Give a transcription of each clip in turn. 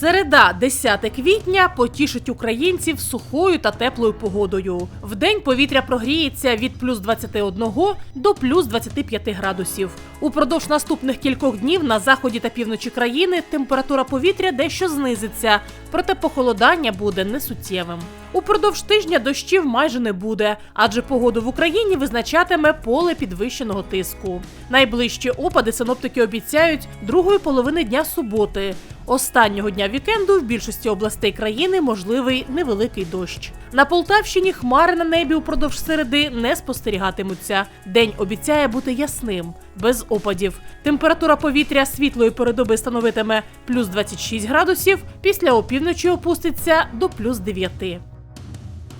Середа, 10 квітня, потішить українців сухою та теплою погодою. Вдень повітря прогріється від плюс 21 до плюс 25 градусів. Упродовж наступних кількох днів на заході та півночі країни температура повітря дещо знизиться, проте похолодання буде несуттєвим. Упродовж тижня дощів майже не буде, адже погоду в Україні визначатиме поле підвищеного тиску. Найближчі опади синоптики обіцяють другої половини дня суботи. Останнього дня вікенду в більшості областей країни можливий невеликий дощ. На Полтавщині хмари на небі упродовж середи не спостерігатимуться. День обіцяє бути ясним, без опадів. Температура повітря світлої передоби становитиме плюс 26 градусів, після опівночі опуститься до плюс 9.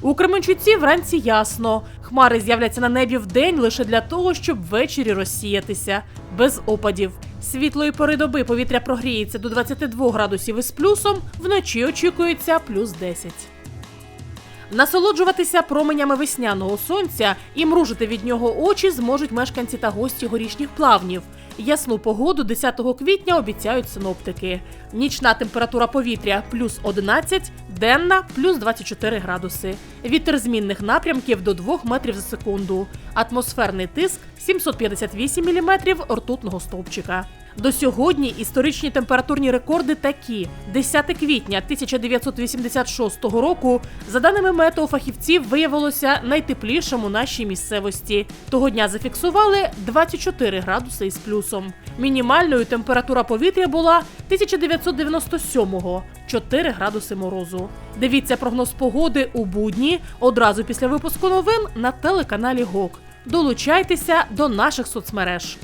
У Кременчуці вранці ясно. Хмари з'являться на небі вдень лише для того, щоб ввечері розсіятися, без опадів. Світлої пори доби повітря прогріється до 22 градусів із плюсом, вночі очікується плюс 10. Насолоджуватися променями весняного сонця і мружити від нього очі зможуть мешканці та гості горішніх плавнів. Ясну погоду 10 квітня обіцяють синоптики. Нічна температура повітря плюс 11, денна плюс 24 градуси. Вітер змінних напрямків до 2 метрів за секунду. Атмосферний тиск 758 міліметрів ртутного стовпчика. До сьогодні історичні температурні рекорди такі: 10 квітня 1986 року, за даними метеофахівців, виявилося найтеплішим у нашій місцевості. Того дня зафіксували 24 градуси із плюсом. Мінімальною температура повітря була 1997-го – 4 градуси морозу. Дивіться прогноз погоди у будні одразу після випуску новин на телеканалі ГОК. Долучайтеся до наших соцмереж.